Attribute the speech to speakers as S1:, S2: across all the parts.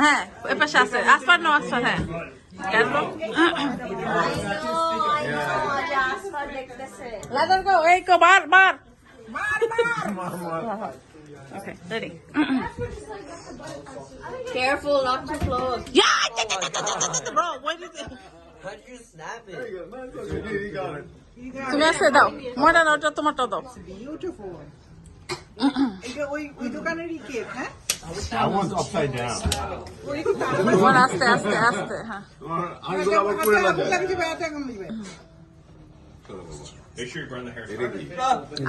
S1: হ্যাঁ এ পাশে আছে আসফার নো আসফার হ্যাঁ কেন লাদার গো এই কো বার বার Okay, ready.
S2: Careful not to close.
S1: Yeah! Bro, what is it?
S3: How did you snap it?
S1: তুমি আসে দাও ময়দান ওটা তোমারটা দাও
S4: হ্যাঁ
S1: হ্যাঁ?
S4: দিবে।
S5: Make sure you burn the hair.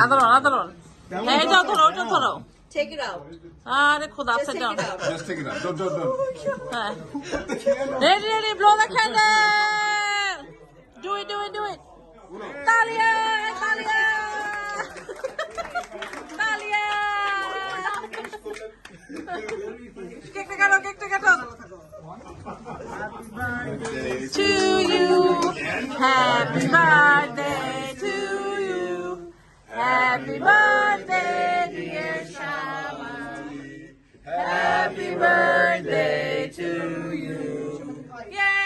S1: আদরণ আদরণ। এই যাও ধরো ওটা ধরো।
S2: Take it out.
S1: আরে খোদা
S2: Just
S1: upside
S2: take
S1: down
S2: it out.
S5: Just take it out. Don't, don't, don't.
S1: হ্যাঁ। Ready ready blow the candle do it do it do it তালিয়া তালিয়া তালিয়া কেকটা কাটো কেকটা কাটো to you. Happy birthday to you. Happy birthday, dear Shama. Happy birthday to you. Yay!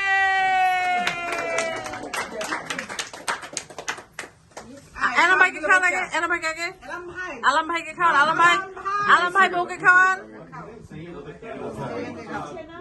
S1: Enam ভাইকে খাওয়ান আগে এনাম ভাইকে আগে
S4: এলাম ভাই
S1: আলম ভাইকে খাওয়ান আলম ভাই আলম ভাই বউকে খাওয়ান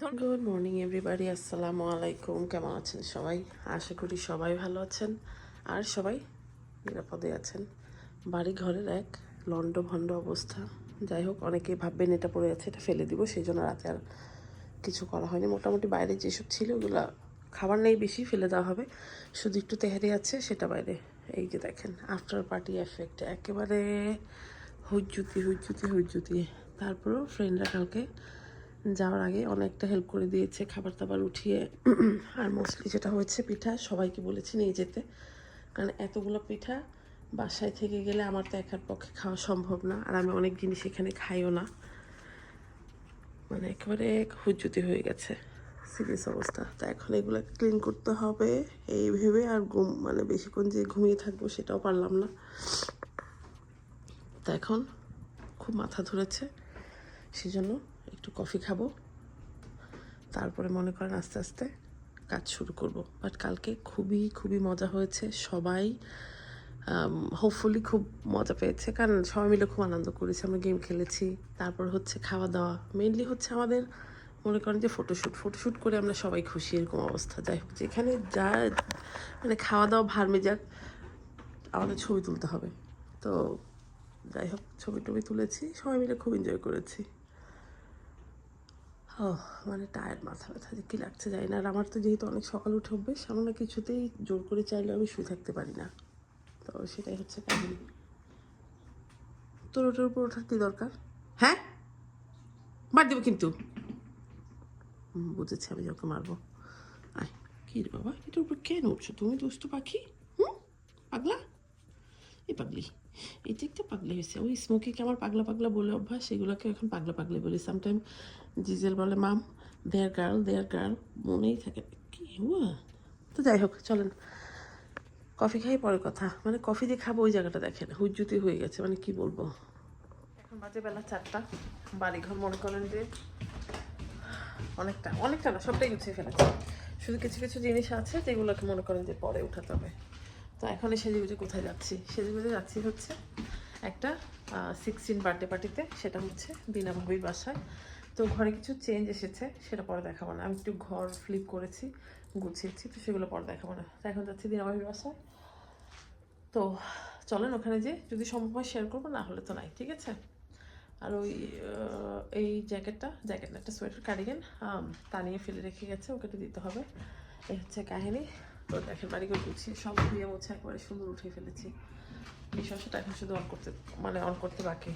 S6: গুড মর্নিং এভরিবাডি আসসালামু আলাইকুম কেমন আছেন সবাই? আশা করি সবাই ভালো আছেন। আর সবাই নিরাপদে আছেন। বাড়ি ঘরের এক লন্ড ভণ্ড অবস্থা। যাই হোক, অনেকে ভাববেন এটা পড়ে আছে, এটা ফেলে দিব সেই জন্য রাতে আর কিছু করা হয়নি। মোটামুটি বাইরে যেসব ছিল, ওগুলো খাবার নেই, বেশি ফেলে দেওয়া হবে। শুধু একটু তেহারি আছে, সেটা বাইরে। এই যে দেখেন আফটার পার্টি এফেক্ট একেবারে হুজ্জুতি হুজ্জুতি হুজ্জুতি। তারপরেও ফ্রেন্ডরা কালকে যাওয়ার আগে অনেকটা হেল্প করে দিয়েছে খাবার দাবার উঠিয়ে। আর মোস্টলি যেটা হয়েছে পিঠা, সবাইকে বলেছি নিয়ে যেতে। কারণ এতগুলো পিঠা বাসায় থেকে গেলে আমার তো একার পক্ষে খাওয়া সম্ভব না, আর আমি অনেক জিনিস এখানে খাইও না। মানে একেবারে হুজ্জুতি হয়ে গেছে। সিরিয়াস অবস্থা। তা এখন এগুলো ক্লিন করতে হবে এই ভেবে, আর ঘুম মানে বেশিক্ষণ যে ঘুমিয়ে থাকব সেটাও পারলাম না। তা এখন খুব মাথা ধরেছে, সেজন্য একটু কফি খাব। তারপরে মনে করেন আস্তে আস্তে কাজ শুরু করব। বাট কালকে খুবই খুবই মজা হয়েছে। সবাই হোপফুলি খুব মজা পেয়েছে। কারণ সবাই মিলে খুব আনন্দ করেছি। আমরা গেম খেলেছি। তারপর হচ্ছে খাওয়া দাওয়া। মেনলি হচ্ছে আমাদের মনে করেন যে ফটোশ্যুট ফটোশ্যুট করে আমরা সবাই খুশি এরকম অবস্থা। যাই হোক, যেখানে যা মানে খাওয়া দাওয়া ভার মেজাক আমাদের ছবি তুলতে হবে। তো যাই হোক, ছবি টবি তুলেছি। সবাই মিলে খুব এনজয় করেছি। মানে টায়ার্ড মাথা ব্যথা যে কী লাগছে জানি না। আর আমার তো যেহেতু অনেক সকাল উঠে অভ্যেস আমার না কিছুতেই জোর করে চাইলে আমি শুয়ে থাকতে পারি না। তো সেটাই হচ্ছে কাহিনী। তোর ওটার উপর ওঠার কী দরকার? হ্যাঁ? মার দেবো কিন্তু। বুঝেছি আমি যখন মারবো। আয়, কী রে বাবা, এটার উপর কেন উঠছো? তুমি দুষ্ট পাখি? হুম? পাগলা? এই পাগলি। এই একটা পাগলি হয়েছে। ওই স্মোকিকে আমার পাগলা পাগলা বলে অভ্যাস সেগুলোকে এখন পাগলা পাগলি বলি। সামটাইম জিজেল বলে, মাম দেয়ার গার্ল দেয়ার গার্ল মনেই থাকে কি হুয়া? তো যাই হোক, চলেন। কফি খাই পরে কথা। মানে কফি দিয়ে খাব ওই জায়গাটা দেখেন। হুজ্জুতি হয়ে গেছে। মানে কি বলব? এখন বাজে বেলা চারটা। বাড়িঘর মনে করেন যে অনেকটা অনেকটা না, সবটাই গুছিয়ে ফেলেছে। শুধু কিছু কিছু জিনিস আছে যেগুলোকে মনে করেন যে পরে উঠাতে হবে। তো এখন সেজে গুজে কোথায় যাচ্ছি? সেজে গুজে যাচ্ছি হচ্ছে একটা সিক্সটিন বার্থডে পার্টিতে সেটা হচ্ছে বিনা বাসায়। তো ঘরে কিছু চেঞ্জ এসেছে, সেটা পরে দেখাবো না। আমি একটু ঘর ফ্লিপ করেছি, গুছিয়েছি, তো সেগুলো পরে দেখাবো না। তো এখন যাচ্ছি ভাবির বাসায়। তো চলেন ওখানে যে যদি সম্ভব হয় শেয়ার করব, না হলে তো নাই, ঠিক আছে? আর ওই এই জ্যাকেটটা জ্যাকেট একটা সোয়েটার কার্ডিগান তা নিয়ে ফেলে রেখে গেছে, ওকে দিতে হবে। এই হচ্ছে কাহিনী।
S1: তো দেখেন বাড়িঘর গুছিয়ে সব ধুয়ে মুছে একবারে সুন্দর উঠে ফেলেছি। নিঃশ্বাসটা এখন শুধু অন করতে মানে অন করতে বাকি।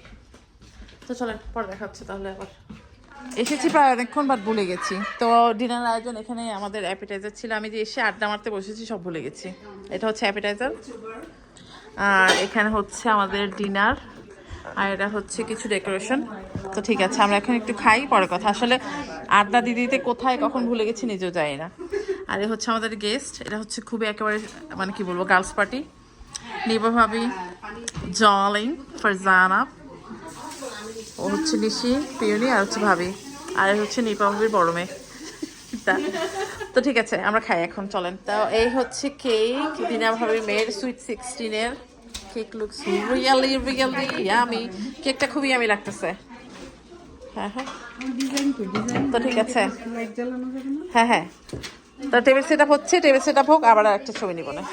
S1: তো চলেন, পরে দেখা হচ্ছে তাহলে আবার। এসেছি প্রায় অনেকক্ষণ বাদ ভুলে গেছি। তো ডিনার আয়োজন এখানে আমাদের অ্যাপিটাইজার ছিল। আমি যে এসে আড্ডা মারতে বসেছি, সব ভুলে গেছি। এটা হচ্ছে অ্যাপিটাইজার আর এখানে হচ্ছে আমাদের ডিনার আর এটা হচ্ছে কিছু ডেকোরেশন তো ঠিক আছে, আমরা এখন একটু খাই, পরে কথা। আসলে আড্ডা দিতে দিতে কোথায়, কখন ভুলে গেছি, নিজেও যাই না। আর এ হচ্ছে আমাদের গেস্ট এটা হচ্ছে খুবই একেবারে মানে কি বলব গার্লস পার্টি নিবা ভাবি জলিং ফারজানা ও হচ্ছে নিশি পিওনি আর হচ্ছে ভাবি আর হচ্ছে নিপা ভাবির বড় মেয়ে। তো ঠিক আছে আমরা খাই এখন চলেন। তো এই হচ্ছে কেক দিনা ভাবির মেয়ের sweet সিক্সটিনের cake looks really really yummy কেকটা খুবই ইয়ামি লাগতেছে। হ্যাঁ হ্যাঁ। তো ঠিক আছে। হ্যাঁ হ্যাঁ। তো টেবিল সেট আপ হচ্ছে টেবিল সেট আপ হোক আবার একটা ছবি নিব না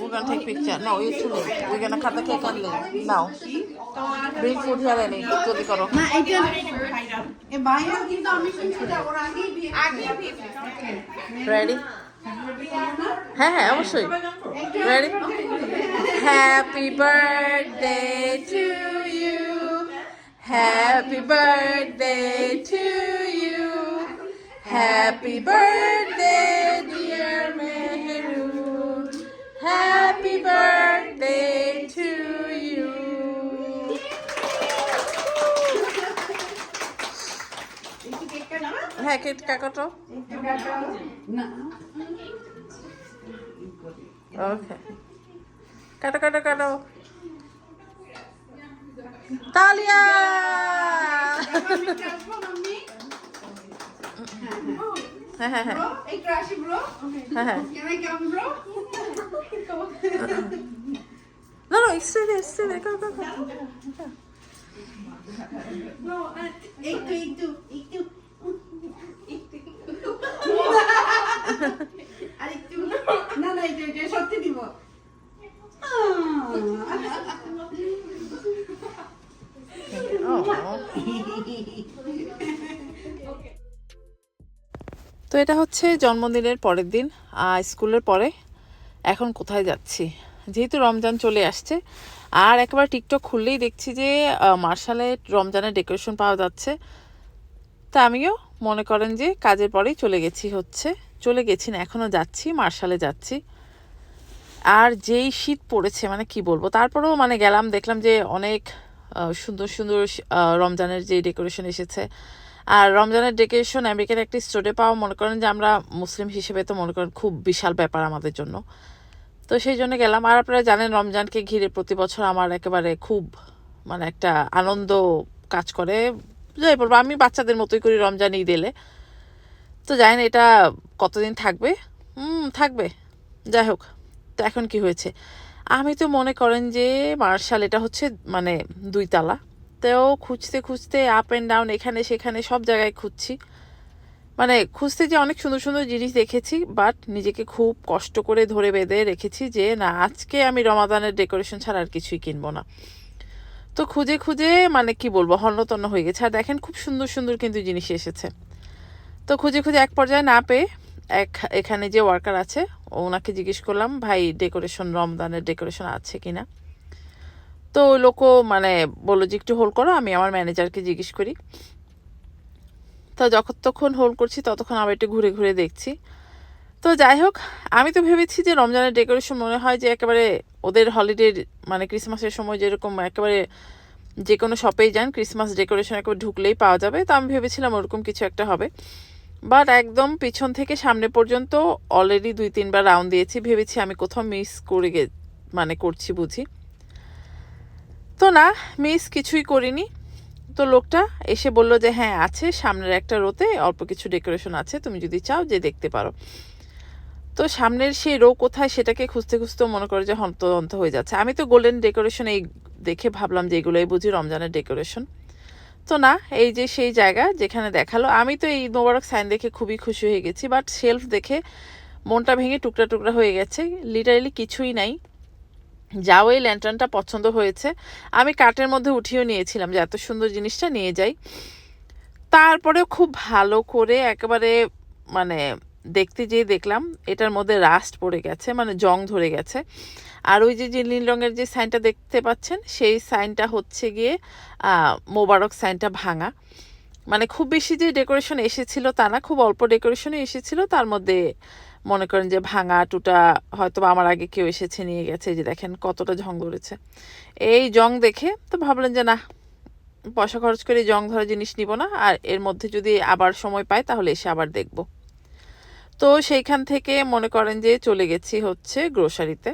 S1: We're gonna take picture. No, you too late. We're gonna cut the cake and leave. No. Bring food here, Lenny. জলদি করো।
S4: এ বাইরে কিন্তু আমি আগেই বিয়ে
S1: Ready? হ্যাঁ হ্যাঁ অবশ্যই? Happy birthday to you. Happy birthday to you. Happy birthday, dear Mehru. Happy birthday to you. হ্যাঁ কেট কাকাটো ওকে কাটো কাটো কাটো তালিয়া হ্যাঁ হ্যাঁ হ্যাঁ হ্যাঁ হ্যাঁ there. Go, go, go.
S4: No, একটু একটু একটু না না এটা এটা সত্যি দিব
S1: তো এটা হচ্ছে জন্মদিনের পরের দিন স্কুলের পরে। এখন কোথায় যাচ্ছি? যেহেতু রমজান চলে আসছে, আর একবার টিকটক খুললেই দেখছি যে মার্শালে রমজানের ডেকোরেশন পাওয়া যাচ্ছে। তা আমিও মনে করেন যে কাজের পরেই চলে গেছি হচ্ছে, চলে গেছি না এখনও যাচ্ছি, মার্শালে যাচ্ছি। আর যেই শীত পড়েছে মানে কি বলব, তারপরেও মানে গেলাম, দেখলাম যে অনেক সুন্দর সুন্দর রমজানের যে ডেকোরেশন এসেছে আর রমজানের ডেকোরেশন আমেরিকার একটি স্টোরে পাওয়া মনে করেন যে আমরা মুসলিম হিসেবে তো মনে করেন খুব বিশাল ব্যাপার আমাদের জন্য। তো সেই জন্য গেলাম। আর আপনারা জানেন রমজানকে ঘিরে প্রতি বছর আমার একেবারে খুব মানে একটা আনন্দ কাজ করে। যাই বলব, আমি বাচ্চাদের মতোই করি রমজান, ঈদ এলে। তো জানেন এটা কতদিন থাকবে? হুম, থাকবে। যাই হোক, তো এখন কি হয়েছে? আমি তো মনে করেন যে মার্শাল, এটা হচ্ছে মানে দুই তালা। তো খুঁজতে খুঁজতে আপ অ্যান্ড ডাউন এখানে সেখানে সব জায়গায় খুঁজছি। মানে খুঁজতে যে অনেক সুন্দর সুন্দর জিনিস দেখেছি বাট নিজেকে খুব কষ্ট করে ধরে বেঁধে রেখেছি যে, না, আজকে আমি রমাদানের ডেকোরেশন ছাড়া আর কিছুই কিনবো না। তো খুঁজে খুঁজে মানে কি বলব হন্যতন্য হয়ে গেছে। আর দেখেন খুব সুন্দর সুন্দর কিন্তু জিনিস এসেছে। তো খুঁজে খুঁজে এক পর্যায়ে না পেয়ে, এক, এখানে যে ওয়ার্কার আছে, ওনাকে জিজ্ঞেস করলাম, ভাই ডেকোরেশন রমদানের ডেকোরেশন আছে কিনা? তো ওই লোকও মানে বলল যে, একটু হোল্ড করো, আমি আমার ম্যানেজারকে জিজ্ঞেস করি। তো যতক্ষণ হোল্ড করছি, ততক্ষণ আবার একটু ঘুরে ঘুরে দেখছি। তো যাই হোক, আমি তো ভেবেছি যে রমজানের ডেকোরেশন মনে হয় যে একেবারে ওদের হলিডের মানে ক্রিসমাসের সময় যেরকম একেবারে যে কোনো শপেই যান ক্রিসমাস ডেকোরেশন একবার ঢুকলেই পাওয়া যাবে। তো আমি ভেবেছিলাম ওরকম কিছু একটা হবে। বাট একদম পিছন থেকে সামনে পর্যন্ত অলরেডি দুই তিনবার রাউন্ড দিয়েছি। ভেবেছি আমি কোথাও মিস করে গে মানে করছি বুঝি। তো না মিস কিছুই করিনি। তো লোকটা এসে বলল যে হ্যাঁ আছে, সামনের একটা রোতে অল্প কিছু ডেকোরেশন আছে, তুমি যদি চাও যে দেখতে পারো। তো সামনের সেই রো কোথায় সেটাকে খুঁজতে খুঁজতে মনে করে যে হন্তদন্ত হয়ে যাচ্ছে। আমি তো গোল্ডেন ডেকোরেশন এই দেখে ভাবলাম যে এগুলোই বুঝি রমজানের ডেকোরেশন তো না, এই যে সেই জায়গা যেখানে দেখাল, আমি তো এই মোবারক সাইন দেখে খুবই খুশি হয়ে গেছি বাট শেলফ দেখে মনটা ভেঙে টুকরা টুকরা হয়ে গেছে লিটারালি কিছুই নাই। যাও, এই ল্যান্টার্নটা পছন্দ হয়েছে। আমি কাটের মধ্যে উঠিয়েও নিয়েছিলাম যে এত সুন্দর জিনিসটা নিয়ে যাই। তারপরেও খুব ভালো করে একেবারে মানে দেখতে যেয়ে দেখলাম, এটার মধ্যে রাস্ট পড়ে গেছে মানে জং ধরে গেছে। আর ওই যে যে নীল রঙের যে সাইনটা দেখতে পাচ্ছেন, সেই সাইনটা হচ্ছে গিয়ে মোবারক সাইনটা ভাঙা। মানে খুব বেশি যে ডেকোরেশন এসেছিল তা না, খুব অল্প ডেকোরেশনই এসেছিল, তার মধ্যে মনে করেন যে ভাঙা টুটা হয়তো আমার আগে কেউ এসেছে, নিয়ে গেছে যে দেখেন কতটা জং ধরেছে। এই জং দেখে তো ভাবলেন যে না, পয়সা খরচ করে জং ধরা জিনিস নিব না, আর এর মধ্যে যদি আবার সময় পাই তাহলে এসে আবার দেখব। তো সেইখান থেকে মনে করেন যে চলে গেছি হচ্ছে গ্রোসারিতে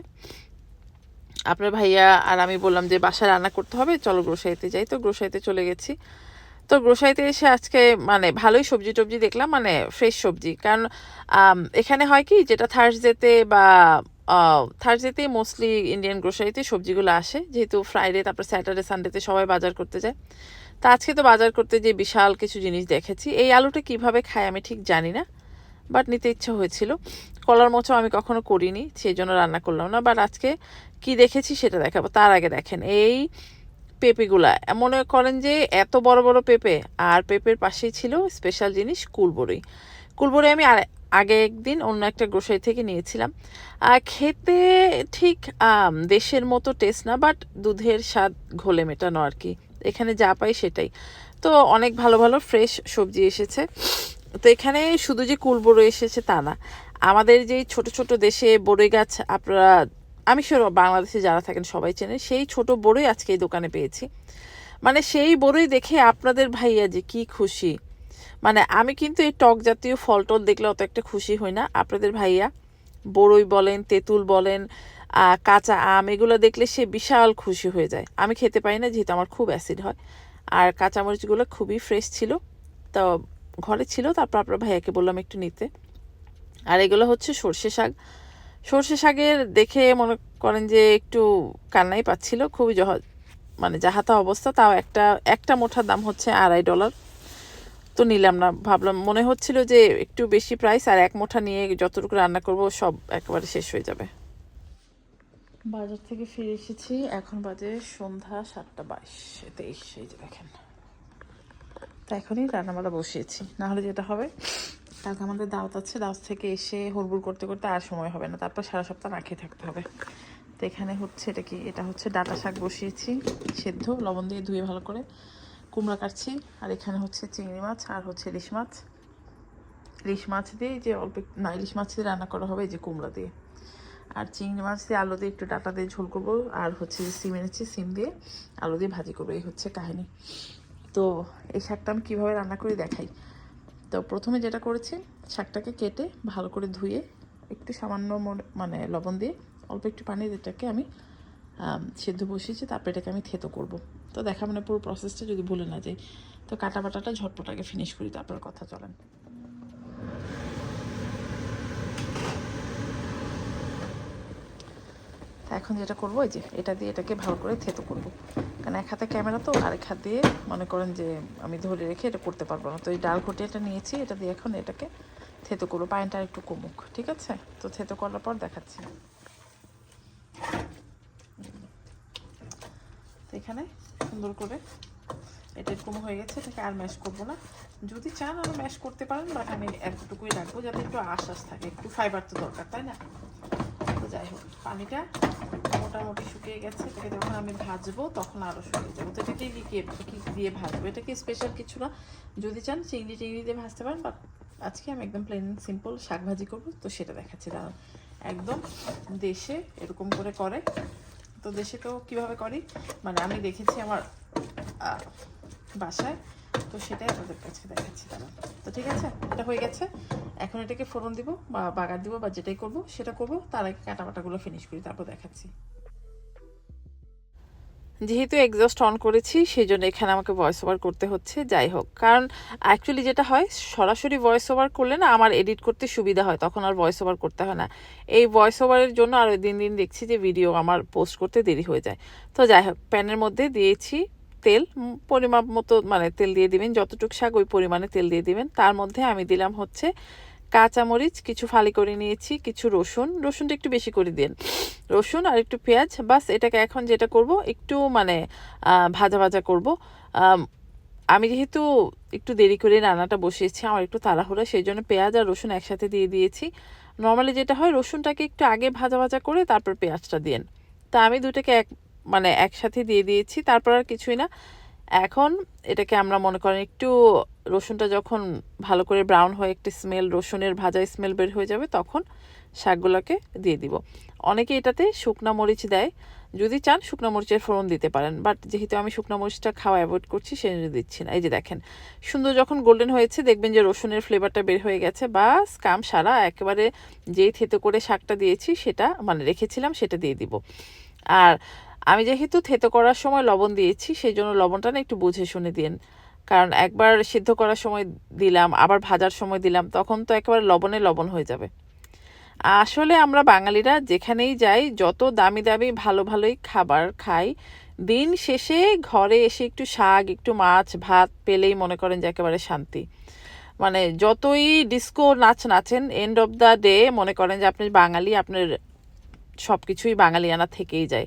S1: আপনার ভাইয়া আর আমি বললাম যে বাসায় রান্না করতে হবে, চলো গ্রোসারিতে যাই। তো গ্রোসারিতে চলে গেছি। তো গ্রোসারিতে এসে আজকে মানে ভালোই সবজি টবজি দেখলাম মানে ফ্রেশ সবজি। কারণ এখানে হয় কি যেটা থার্সডেতে বা থার্সডেতে মোস্টলি ইন্ডিয়ান গ্রোসারিতে সবজিগুলো আসে। যেহেতু ফ্রাইডে তারপর স্যাটারডে সানডেতে সবাই বাজার করতে যায়। তা আজকে তো বাজার করতে যে বিশাল কিছু জিনিস দেখেছি। এই আলুটা কীভাবে খায় আমি ঠিক জানি না বাট নিতে ইচ্ছা হয়েছিল। কলার মোচাও আমি কখনো করিনি, সেই জন্য রান্না করলাম না। বাট আজকে কি দেখেছি সেটা দেখাবো, তার আগে দেখেন। এই পেঁপেগুলা। মনে করেন যে, এত বড় বড় পেঁপে, আর পেঁপের পাশেই ছিল স্পেশাল জিনিস কুলবড়ি। কুলবড়ি আমি আর আগে একদিন অন্য একটা গ্রোসারি থেকে নিয়েছিলাম। খেতে ঠিক দেশের মতো টেস্ট না বাট দুধের স্বাদ ঘোলে মেটানো আর কি। এখানে যা পাই সেটাই। তো অনেক ভালো ভালো ফ্রেশ সবজি এসেছে। তো এখানে শুধু যে কুল এসেছে তা না। আমাদের যে ছোট ছোট দেশে বড়ই গাছ, আপনারা আমি শিওর বাংলাদেশে যারা থাকেন সবাই চেনে, সেই ছোট বড়ই আজকে এই দোকানে পেয়েছি। মানে সেই বড়ই দেখে আপনাদের ভাইয়া যে কি খুশি। মানে আমি কিন্তু এই টক জাতীয় ফল টল দেখলে অত একটা খুশি হই না। আপনাদের ভাইয়া বড়ই বলেন, তেঁতুল বলেন কাঁচা আম, এগুলো দেখলে সে বিশাল খুশি হয়ে যায়। আমি খেতে পারি না, যেহেতু আমার খুব অ্যাসিড হয়। আর কাঁচামরিচগুলো খুবই ফ্রেশ ছিল। তো ঘরে ছিল, তারপর আপনার ভাইয়াকে বললাম একটু নিতে। আর এগুলো হচ্ছে সর্ষে শাক। সর্ষে শাকের দেখে মনে করেন যে একটু কান্নাই পাচ্ছিল, খুবই জহ মানে যাহাতা অবস্থা, তাও একটা একটা মোটার দাম হচ্ছে আড়াই ডলার। তো নিলাম না, ভাবলাম, মনে হচ্ছিল যে একটু বেশি প্রাইস আর এক মোঠা নিয়ে যতটুকু রান্না করব, সব একেবারে শেষ হয়ে যাবে। বাজার থেকে ফিরে এসেছি, এখন বাজে সন্ধ্যা সাতটা বাইশ, তেইশ, এই যে দেখেন। তা এখনই রান্নাবাড়া বসিয়েছি না হলে যেটা হবে? কালকে আমাদের দাওয়াত আছে, দাওয়াত থেকে এসে হুড়বুড় করতে করতে আর সময় হবে না। তারপর সারা সপ্তাহ না খেয়ে থাকতে হবে। তো এখানে হচ্ছে এটা কি? এটা হচ্ছে ডাটা শাক বসিয়েছি, সেদ্ধ, লবণ দিয়ে ধুয়ে ভালো করে কুমড়া কাটছি। আর এখানে হচ্ছে চিংড়ি মাছ আর হচ্ছে ইলিশ মাছ। ইলিশ মাছ দিয়ে যে অল্প না, ইলিশ মাছ দিয়ে রান্না করা হবে এই যে কুমড়া দিয়ে। আর চিংড়ি মাছ দিয়ে আলু দিয়ে একটু ডাটা দিয়ে ঝোল করব। আর হচ্ছে যে সিম এনেছি, সিম দিয়ে আলু দিয়ে ভাজি করব। এই হচ্ছে কাহিনী। তো এই শাকটা আমি কীভাবে রান্না করি দেখাই। তো প্রথমে যেটা করেছি, শাকটাকে কেটে ভালো করে ধুয়ে একটু সামান্য মানে লবণ দিয়ে অল্প একটু পানি এটাকে আমি সেদ্ধ বসিয়েছি, তারপর এটাকে আমি থেতো করব। তো দেখা মানে পুরো প্রসেসটা যদি ভুলে না যাই, তো কাটা বাটাটা ঝটপট আগে ফিনিশ করি, তারপর কথা চলেন। এখন যেটা করব যে এটা দিয়ে এটাকে ভালো করে থেতো করব। কারণ এক হাতে ক্যামেরা তো আরেক হাত দিয়ে মনে করেন যে আমি ধরে রেখে এটা করতে পারব না। তো এই ডাল ঘটিয়াটা নিয়েছি, এটা দিয়ে এখন এটাকে থেতো করব। আর একটু কমুক, ঠিক আছে? তো থেতো করার পর দেখাচ্ছি। এখানে সুন্দর করে এটা এরকম হয়ে গেছে, এটাকে আর ম্যাশ করব না। যদি চান আরও ম্যাশ করতে পারেন বাট আমি এতটুকুই রাখব, যাতে একটু আশ্বাস থাকে। একটু ফাইবার তো দরকার, তাই না? যাই হোক, পানিটা মোটামুটি শুকিয়ে গেছে। এটাকে যখন আমি ভাজবো, তখন আরও শুকিয়ে যাব। তো এটাকে কি দিয়ে ভাজবো? এটা কি স্পেশাল কিছু না। যদি চান, চিংড়ি চিংড়ি দিয়ে ভাজতে পারেন বাট আজকে আমি একদম প্লেন সিম্পল শাক ভাজি করব। তো সেটা দেখাচ্ছি দাঁড়ান একদম দেশে এরকম করে করে। তো দেশে তো কীভাবে করি? মানে আমি দেখেছি আমার বাসায় তো সেটাই আপনাদের কাছে দেখাচ্ছি দাঁড়ান তো ঠিক আছে, এটা হয়ে গেছে। এখন এটাকে ফোড়ন দিব বা বাগার দিব বা যেটাই করব, সেটা করব, তার আগে কাটা বাটাগুলো ফিনিশ করি, তারপর দেখাচ্ছি। যেহেতু এক্সস্ট অন করেছি সেই জন্য এখানে আমাকে ভয়েস ওভার করতে হচ্ছে, যাই হোক। কারণ অ্যাকচুয়ালি যেটা হয়, সরাসরি ভয়েস ওভার করলে না আমার এডিট করতে সুবিধা হয়, তখন আর ভয়েস ওভার করতে হয় না। এই ভয়েস ওভারের জন্য আর দিন দিন দেখছি যে ভিডিও আমার পোস্ট করতে দেরি হয়ে যায়। তো যাই হোক প্যানের মধ্যে দিয়েছি তেল পরিমাপ মতো মানে তেল দিয়ে দিবেন, যতটুকু শাক ওই পরিমাণে তেল দিয়ে দিবেন। তার মধ্যে আমি দিলাম হচ্ছে কাঁচামরিচ, কিছু ফালি করে নিয়েছি, কিছু রসুন। রসুনটা একটু বেশি করে দিন। রসুন আর একটু পেঁয়াজ, বাস এটাকে এখন যেটা করব, একটু মানে ভাজা ভাজা করব। আমি যেহেতু একটু দেরি করে রান্নাটা বসিয়েছি, আমার একটু তাড়াহুড়া, সেই জন্য পেঁয়াজ আর রসুন একসাথে দিয়ে দিয়েছি। নর্মালি যেটা হয়, রসুনটাকে একটু আগে ভাজা ভাজা করে তারপর পেঁয়াজটা দিন। তা আমি দুটোকে এক মানে একসাথে দিয়ে দিয়েছি, তারপর আর কিছুই না। এখন এটাকে আমরা মনে করেন একটু রসুনটা যখন ভালো করে ব্রাউন হয়ে একটি স্মেল রসুনের ভাজা স্মেল বের হয়ে যাবে, তখন শাকগুলোকে দিয়ে দিব। অনেকে এটাতে শুকনা মরিচ দেয়, যদি চান শুকনো মরিচের ফোড়ন দিতে পারেন বাট যেহেতু আমি শুকনো মরিচটা খাওয়া অ্যাভয়েড করছি সেই জন্য দিচ্ছি না। এই যে দেখেন, সুন্দর যখন গোল্ডেন হয়েছে, দেখবেন যে রসুনের ফ্লেভারটা বের হয়ে গেছে, বাস কাম সারা, একেবারে যেই থেতো করে শাকটা দিয়েছি, সেটা মানে রেখেছিলাম, সেটা দিয়ে দিব। আর আমি যেহেতু থেতো করার সময় লবণ দিয়েছি, সেই জন্য লবণটা না একটু বুঝে শুনে দিন। কারণ একবার সিদ্ধ করার সময় দিলাম, আবার ভাজার সময় দিলাম, তখন তো একেবারে লবণে লবণ হয়ে যাবে। আসলে আমরা বাঙালিরা যেখানেই যাই, যত দামি দামি ভালো ভালোই খাবার খাই, দিন শেষে ঘরে এসে একটু শাক, একটু মাছ, ভাত পেলেই মনে করেন যে একেবারে শান্তি। মানে যতই ডিস্কো নাচ নাচেন এন্ড অফ দ্য ডে মনে করেন যে আপনি বাঙালি, আপনার সব কিছুই বাঙালিয়ানা থেকেই যায়।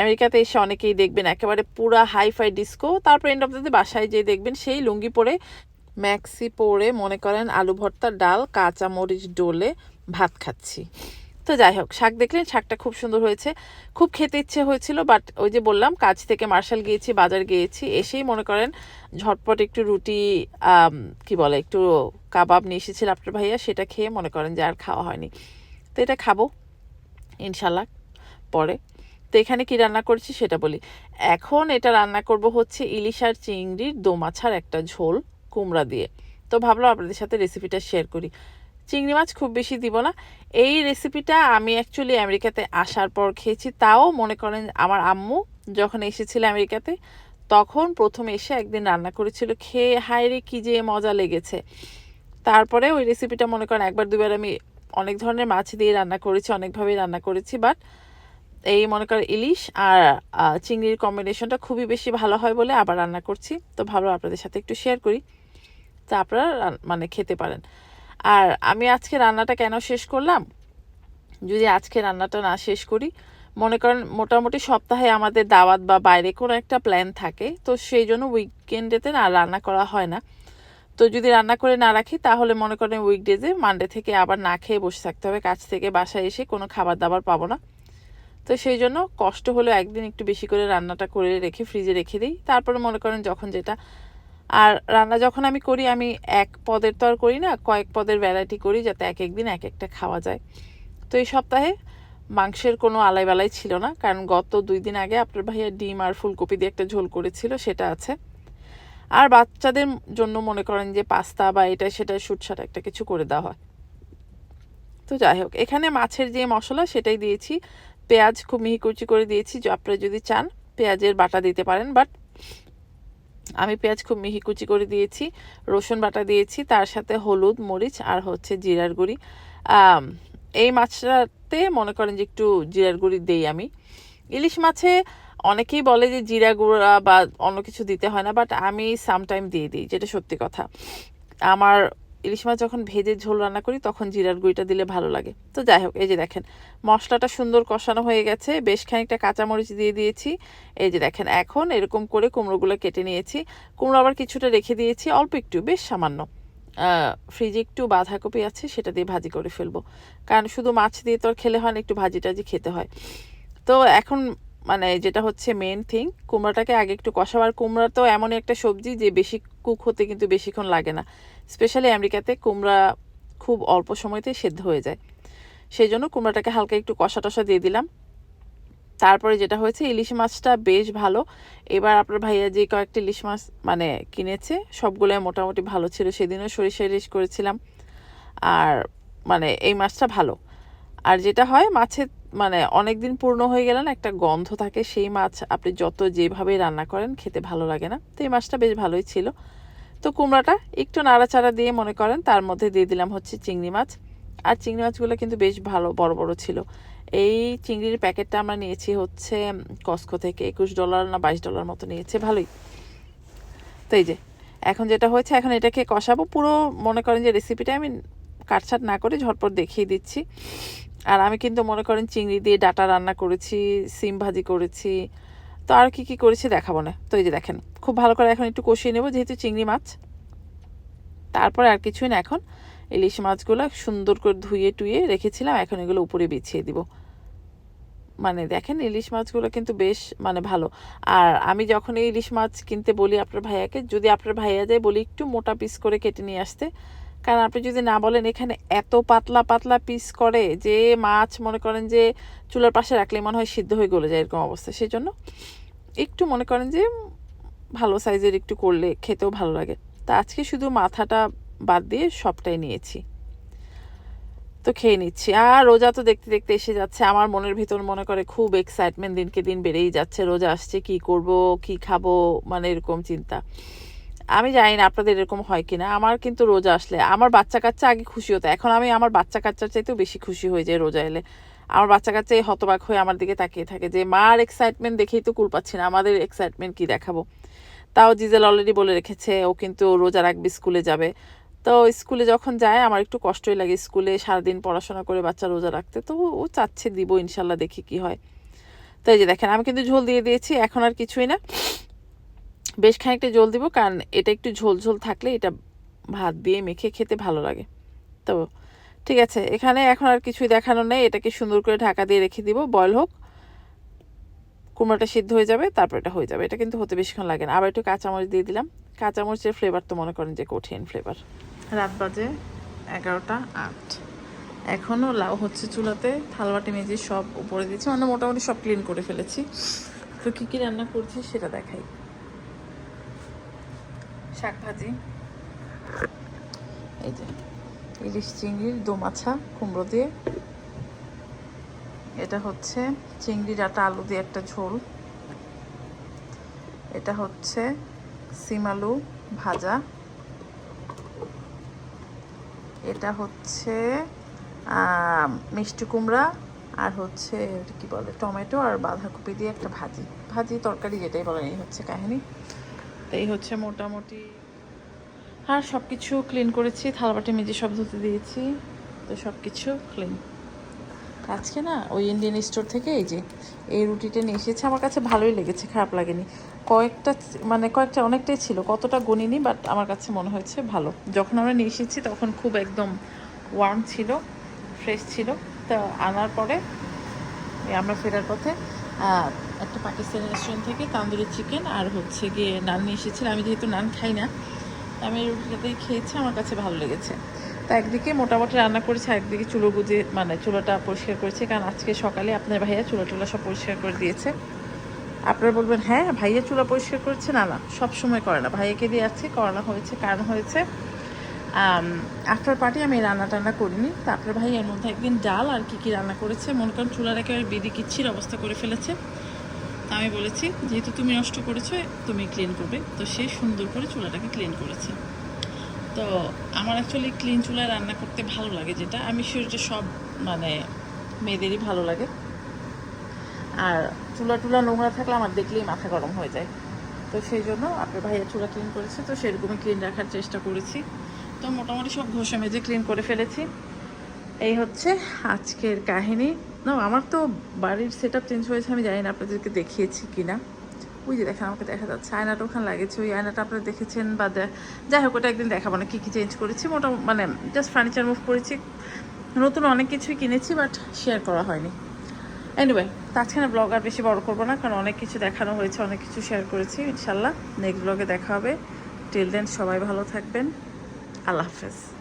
S1: আমেরিকাতে এসে অনেকেই দেখবেন একেবারে পুরা হাই ফাই ডিস্কো, তারপর এন্ড অফ দ্য বাসায় যেয়ে দেখবেন সেই লুঙ্গি পরে ম্যাক্সি পরে মনে করেন আলু ভর্তার ডাল, কাঁচা মরিচ ডোলে ভাত খাচ্ছি। তো যাই হোক, শাক দেখলেন, শাকটা খুব সুন্দর হয়েছে। খুব খেতে ইচ্ছে হয়েছিল বাট ওই যে বললাম, কাজ থেকে মার্শাল গিয়েছি, বাজার গিয়েছি, এসেই মনে করেন ঝটপট একটু রুটি কি বলে, একটু কাবাব নিয়ে এসেছিল আপনার ভাইয়া, সেটা খেয়ে মনে করেন যে আর খাওয়া হয়নি। তো এটা খাব, ইনশাল্লাহ, পরে। তো এখানে কি রান্না করছি সেটা বলি। এখন এটা রান্না করব হচ্ছে ইলিশ আর চিংড়ির দোমাছার একটা ঝোল কুমড়া দিয়ে। তো ভাবলাম আপনাদের সাথে রেসিপিটা শেয়ার করি। চিংড়ি মাছ খুব বেশি দিব না। এই রেসিপিটা আমি অ্যাকচুয়ালি আমেরিকাতে আসার পর খেয়েছি। তাও মনে করেন আমার আম্মু যখন এসেছিল আমেরিকাতে, তখন প্রথম এসে একদিন রান্না করেছিল। খেয়ে হায়রে কি যে মজা লেগেছে। তারপরে ওই রেসিপিটা মনে করেন একবার দুবার আমি অনেক ধরনের মাছ দিয়ে রান্না করেছি, অনেকভাবেই রান্না করেছি। বাট এই মনে করেন ইলিশ আর চিংড়ির কম্বিনেশনটা খুবই বেশি ভালো হয় বলে আবার রান্না করছি। তো ভাবলাম আপনাদের সাথে একটু শেয়ার করি। তা আপনারা মানে খেতে পারেন। আর আমি আজকে রান্নাটা কেন শেষ করলাম? যদি আজকে রান্নাটা না শেষ করি, মনে করেন মোটামুটি সপ্তাহে আমাদের দাওয়াত বা বাইরে কোনো একটা প্ল্যান থাকে, তো সেই জন্য উইকেন্ডেতে না রান্না করা হয় না। তো যদি রান্না করে না রাখি, তাহলে মনে করেন উইকডেজে মানডে থেকে আবার না খেয়ে বসে থাকতে হবে। কাজ থেকে বাসায় এসে কোনো খাবার দাবার পাবো না। তো সেই জন্য কষ্ট হলেও একদিন একটু বেশি করে রান্নাটা করে রেখে ফ্রিজে রেখে দিই। তারপরে মনে করেন যখন যেটা আর রান্না যখন আমি করি, আমি এক পদের তো আর করি না, কয়েক পদের ভ্যারাইটি করি যাতে এক এক দিন এক একটা খাওয়া যায়। তো এই সপ্তাহে মাংসের কোনো আলাই বালাই ছিল না, কারণ গত দুই দিন আগে আপনার ভাইয়া ডিম আর ফুলকপি দিয়ে একটা ঝোল করেছিল, সেটা আছে। আর বাচ্চাদের জন্য মনে করেন যে পাস্তা বা এটা, সেটা সুটসাট একটা কিছু করে দেওয়া হয়। তো যাই হোক, এখানে মাছের যে মশলা সেটাই দিয়েছি। পেঁয়াজ খুব মিহি কুচি করে দিয়েছি আপনারা যদি চান পেঁয়াজের বাটা দিতে পারেন বাট আমি পেঁয়াজ খুব মিহি কুচি করে দিয়েছি, রসুন বাটা দিয়েছি, তার সাথে হলুদ, মরিচ আর হচ্ছে জিরার গুঁড়ি। এই মাছটাতে মনে করেন যে একটু জিরার গুঁড়ি দেই আমি। ইলিশ মাছে অনেকেই বলে যে জিরা গুঁড়া বা অন্য কিছু দিতে হয় না বাট আমি সামটাইম দিয়ে দিই, যেটা সত্যি কথা। আমার ইলিশ মাছ যখন ভেজে ঝোল রান্না করি, তখন জিরার গুঁড়িটা দিলে ভালো লাগে। তো যাই হোক, এই যে দেখেন, মশলাটা সুন্দর কষানো হয়ে গেছে। বেশ খানিকটা কাঁচামরিচ দিয়ে দিয়েছি। এই যে দেখেন, এখন এরকম করে কুমড়োগুলো কেটে নিয়েছি। কুমড়ো আবার কিছুটা রেখে দিয়েছি, অল্প একটু, বেশ সামান্য। ফ্রিজে একটু বাঁধাকপি আছে, সেটা দিয়ে ভাজি করে ফেলব। কারণ শুধু মাছ দিয়ে তো আর খেলে হয় না, একটু ভাজি টাজি খেতে হয়। তো এখন মানে যেটা হচ্ছে মেন থিং কুমড়াটাকে আগে একটু কষাবার কুমড়া তো এমন একটা সবজি যে বেশি কুক হতে কিন্তু বেশিক্ষণ লাগে না। স্পেশালি আমেরিকাতে কুমড়া খুব অল্প সময়তে সেদ্ধ হয়ে যায়। সেই জন্য কুমড়াটাকে হালকা একটু কষা টষা দিয়ে দিলাম। তারপরে যেটা হয়েছে, ইলিশ মাছটা বেশ ভালো। এবার আপনার ভাইয়া যে কয়েকটি ইলিশ মাছ মানে কিনেছে সবগুলোই মোটামুটি ভালো ছিল। সেদিনও সরিষা ইলিশ করেছিলাম। আর মানে এই মাছটা ভালো। আর যেটা হয় মাছের মানে অনেক দিন পূর্ণ হয়ে গেলে না একটা গন্ধ থাকে। সেই মাছ আপনি যত যেভাবে রান্না করেন, খেতে ভালো লাগে না। তো এই মাছটা বেশ ভালোই ছিল। তো কুমড়াটা একটু নাড়াচাড়া দিয়ে মনে করেন তার মধ্যে দিয়ে দিলাম হচ্ছে চিংড়ি মাছ। আর চিংড়ি মাছগুলো কিন্তু বেশ ভালো, বড় বড় ছিল। এই চিংড়ির প্যাকেটটা আমরা নিয়েছি হচ্ছে কস্কো থেকে একুশ ডলার না বাইশ ডলার মতো নিয়েছে, ভালোই। তো এই যে, এখন যেটা হয়েছে, এখন এটাকে কষাবো। পুরো মনে করেন যে রেসিপিটা আমি কাটছাট না করে ঝটপট দেখিয়ে দিচ্ছি। আর আমি কিন্তু মনে করেন চিংড়ি দিয়ে ডাটা রান্না করেছি, সিম ভাজি করেছি তো আর কি কি করেছি দেখাবো না। তো এই যে দেখেন, খুব ভালো করে এখন একটু কষিয়ে নেব, যেহেতু চিংড়ি মাছ। তারপরে আর কিছুই না এখন, ইলিশ মাছগুলো সুন্দর করে ধুয়ে টুয়ে রেখেছিলাম, এখন এগুলো উপরে বিছিয়ে দিব। মানে দেখেন, ইলিশ মাছগুলো কিন্তু বেশ মানে ভালো। আর আমি যখন ইলিশ মাছ কিনতে বলি আপনার ভাইয়াকে, যদি আপনার ভাইয়া যায় বলি একটু মোটা পিস করে কেটে নিয়ে আসতে কারণ আপনি যদি না বলেন, এখানে এত পাতলা পাতলা পিস করে যে মাছ মনে করেন যে চুলার পাশে রাখলে মনে হয় সিদ্ধ হয়ে গলে যায় এরকম অবস্থা। সেই জন্য একটু মনে করেন যে ভালো সাইজের একটু করলে খেতেও ভালো লাগে। তা আজকে শুধু মাথাটা বাদ দিয়ে সবটাই নিয়েছি। তো খেয়ে নিচ্ছি। আর রোজা তো দেখতে দেখতে এসে যাচ্ছে। আমার মনের ভিতর মনে করে খুব এক্সাইটমেন্ট দিনকে দিন বেড়েই যাচ্ছে। রোজা আসছে, কি করব, কি খাব মানে এরকম চিন্তা। আমি জানি না আপনাদের এরকম হয় কিনা। আমার কিন্তু রোজা আসলে, আমার বাচ্চা কাচ্চা আগে খুশি হতো। এখন আমি আমার বাচ্চা কাচ্চার চাইতেও বেশি খুশি হয়ে যাই রোজা এলে। আমার বাচ্চা কাচ্চা এই হতবাক হয়ে আমার দিকে তাকিয়ে থাকে যে, মার এক্সাইটমেন্ট দেখেই তো কুল পাচ্ছি না, আমাদের এক্সাইটমেন্ট কি দেখাবো? তাও জিজেল অলরেডি বলে রেখেছে, ও কিন্তু রোজা রাখবে, স্কুলে যাবে। তো স্কুলে যখন যায়, আমার একটু কষ্টই লাগে স্কুলে সারাদিন পড়াশোনা করে বাচ্চা রোজা রাখতে। তো ও চাচ্ছে দিব, ইনশাল্লাহ দেখি কি হয়। তো এই যে দেখেন, আমি কিন্তু ঝোল দিয়ে দিয়েছি, এখন আর কিছুই না। বেশ খানিকটা জল দিব, কারণ এটা একটু ঝোল ঝোল থাকলে এটা ভাত দিয়ে মেখে খেতে ভালো লাগে। তো ঠিক আছে, এখানে এখন আর কিছুই দেখানো নেই, এটাকে সুন্দর করে ঢাকা দিয়ে রেখে দিব, বয়ল হোক। কুমড়োটা সিদ্ধ হয়ে যাবে, তারপর এটা হয়ে যাবে। এটা কিন্তু হতে বেশিক্ষণ লাগে না। আবার একটু কাঁচামরিচ দিয়ে দিলাম। কাঁচামরিচের ফ্লেভার তো মনে করেন যে কঠিন ফ্লেভার রাত বাজে এগারোটা আট। এখনও লাউ হচ্ছে চুলাতে, থালবাটি মেজে সব উপরে দিয়েছি। মানে মোটামুটি সব ক্লিন করে ফেলেছি। তো কী কী রান্না করছি সেটা দেখাই। শাক ভাজি। এই যে ইলিশ চিংড়ির দোমাছা কুমড়ো দিয়ে। এটা হচ্ছে চিংড়ি ডাটা আলু দিয়ে একটা ঝোল। এটা হচ্ছে সিম আলু ভাজা। এটা হচ্ছে মিষ্টি কুমড়া আর হচ্ছে কি বলে, টমেটো আর বাঁধাকপি দিয়ে একটা ভাজি। ভাজি, তরকারি যেটাই বলেন, এই হচ্ছে কাহিনী। এই হচ্ছে মোটামুটি। হ্যাঁ সব কিছু ক্লিন করেছি, থালাবাটি মেজে সব ধুতে দিয়েছি, তো সব কিছু ক্লিন আজকে না, ওই ইন্ডিয়ান স্টোর থেকে এই যে, এই রুটিটা নিয়ে এসেছে, আমার কাছে ভালোই লেগেছে, খারাপ লাগেনি। কয়েকটা মানে কয়েকটা অনেকটাই ছিল, কতটা গণিনি বাট আমার কাছে মনে হয়েছে ভালো। যখন আমরা নিয়ে এসেছি, তখন খুব একদম ওয়ার্ম ছিল ফ্রেশ ছিল। তা আনার পরে আমরা ফেরার পথে একটা পাকিস্তানি রেস্টুরেন্ট থেকে তান্দুরি চিকেন আর হচ্ছে গিয়ে নান নিয়ে এসেছিলাম। আমি যেহেতু নান খাই না আমি রুটিটাতেই খেয়েছি, আমার কাছে ভালো লেগেছে। তা একদিকে মোটামুটি রান্না করেছি একদিকে চুলো গুজে মানে চুলোটা পরিষ্কার করেছে, কারণ আজকে সকালে আপনার ভাইয়া চুলো টুলো সব পরিষ্কার করে দিয়েছে। আপনারা বলবেন হ্যাঁ ভাইয়া চুলা পরিষ্কার করেছে? না না, সব সময় করে না। ভাইয়াকে দিয়ে আছে করানো হয়েছে কারণ হয়েছে। আফটার পার্টি আমি রান্না টান্না করিনি। তারপরে ভাই, এর মধ্যে একদিন ডাল আর কি কি রান্না করেছে। মনে করেন চুলার একেবারে বিধি কিচ্ছির অবস্থা করে ফেলেছে। তা আমি বলেছি, যেহেতু তুমি নষ্ট করেছ, তুমি ক্লিন করবে। তো সে সুন্দর করে চুলাটাকে ক্লিন করেছে। তো আমার অ্যাকচুয়ালি ক্লিন চুলায় রান্না করতে ভালো লাগে যেটা। আমি সেটা সব মানে মেয়েদেরই ভালো লাগে। আর চুলা টুলা নোংরা থাকলে আমার দেখলেই মাথা গরম হয়ে যায়। তো সেই জন্য আপনার ভাইয়া চুলা ক্লিন করেছে। তো সেরকমই ক্লিন রাখার চেষ্টা করেছি। তো মোটামুটি সব ঘষে মেজে ক্লিন করে ফেলেছি। এই হচ্ছে আজকের কাহিনী। না আমার তো বাড়ির সেট চেঞ্জ হয়েছে, আমি জানি না আপনাদেরকে দেখিয়েছি কি না ওই যে দেখেন, আমাকে দেখা যাচ্ছে। আয়নাটা ওখানে লাগেছে ওই আয়নাটা আপনারা দেখেছেন বা যাই হোক, ওটা একদিন দেখাবো না, কী কী চেঞ্জ করেছি। মোটামুটি মানে জাস্ট ফার্নিচার মুভ করেছি। নতুন অনেক কিছুই কিনেছি বাট শেয়ার করা হয়নি। এনিওয়ে তাছাড়া ব্লগ আর বেশি বড় করব না, কারণ অনেক কিছু দেখানো হয়েছে, অনেক কিছু শেয়ার করেছি। ইনশাল্লাহ নেক্সট ব্লগে দেখা হবে। টিল দেন সবাই ভালো থাকবেন। আল্লাহ হাফেজ